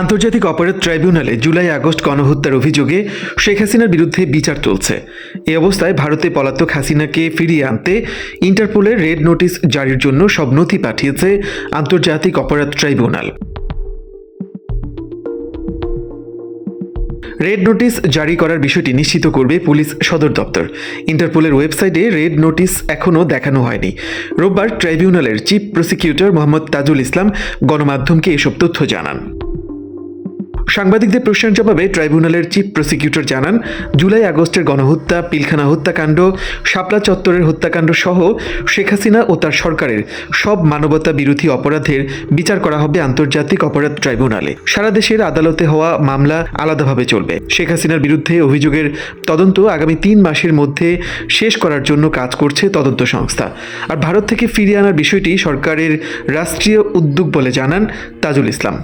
আন্তর্জাতিক অপরাধ ট্রাইব্যুনালে জুলাই আগস্ট গণহত্যার অভিযোগে শেখ হাসিনার বিরুদ্ধে বিচার চলছে। এ অবস্থায় ভারতে পলাতক হাসিনাকে ফিরিয়ে আনতে ইন্টারপোলের রেড নোটিশ জারির জন্য সব নথি পাঠিয়েছে আন্তর্জাতিক অপরাধ ট্রাইব্যুনাল। রেড নোটিশ জারি করার বিষয়টি নিশ্চিত করবে পুলিশ সদর দপ্তর। ইন্টারপোলের ওয়েবসাইটে রেড নোটিশ এখনও দেখানো হয়নি। রোববার ট্রাইব্যুনালের চিফ প্রসিকিউটর মোহাম্মদ তাজুল ইসলাম গণমাধ্যমকে এসব তথ্য জানান। সাংবাদিকদের প্রশ্নের জবাবে ট্রাইব্যুনালের চিফ প্রসিকিউটর জানান, জুলাই আগস্টের গণহত্যা, পিলখানা হত্যাকাণ্ড, শাপলা চত্বরের হত্যাকাণ্ড সহ শেখ হাসিনা ও তার সরকারের সব মানবতা বিরোধী অপরাধের বিচার করা হবে আন্তর্জাতিক অপরাধ ট্রাইব্যুনালে। সারা দেশের আদালতে হওয়া মামলা আলাদাভাবে চলবে। শেখ হাসিনার বিরুদ্ধে অভিযোগের তদন্ত আগামী তিন মাসের মধ্যে শেষ করার জন্য কাজ করছে তদন্ত সংস্থা। আর ভারত থেকে ফিরিয়ে আনার বিষয়টি সরকারের রাষ্ট্রীয় উদ্যোগ বলে জানান তাজুল ইসলাম।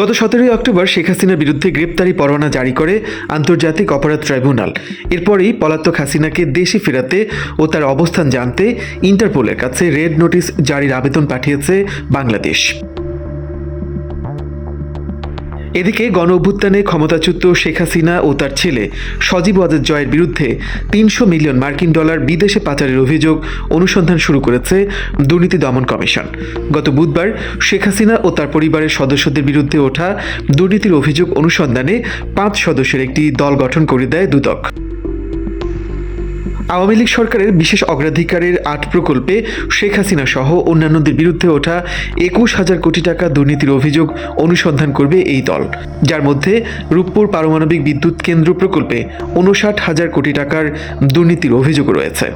গত সতেরোই অক্টোবর শেখ হাসিনার বিরুদ্ধে গ্রেপ্তারি পরোয়ানা জারি করে আন্তর্জাতিক অপরাধ ট্রাইব্যুনাল। এরপরই পলাতক হাসিনাকে দেশে ফেরাতে ও তার অবস্থান জানতে ইন্টারপোলের কাছে রেড নোটিশ জারির আবেদন পাঠিয়েছে বাংলাদেশ। এদিকে গণ অভ্যুত্থানে ক্ষমতাচ্যুত শেখ হাসিনা ও তার ছেলে সজীব ওয়াজেদ জয়ের বিরুদ্ধে তিনশো মিলিয়ন মার্কিন ডলার বিদেশে পাচারের অভিযোগ অনুসন্ধান শুরু করেছে দুর্নীতি দমন কমিশন। গত বুধবার শেখ হাসিনা ও তার পরিবারের সদস্যদের বিরুদ্ধে ওঠা দুর্নীতির অভিযোগ অনুসন্ধানে পাঁচ সদস্যের একটি দল গঠন করে দেয় দুদক। আওয়ামী লীগ সরকারের বিশেষ অগ্রাধিকারের আট প্রকল্পে শেখ হাসিনা সহ অন্যান্যদের বিরুদ্ধে ওঠা একুশ হাজার কোটি টাকা দুর্নীতির অভিযোগ অনুসন্ধান করবে এই দল, যার মধ্যে রূপপুর পারমাণবিক বিদ্যুৎ কেন্দ্র প্রকল্পে উনষাট হাজার কোটি টাকার দুর্নীতির অভিযোগ রয়েছে।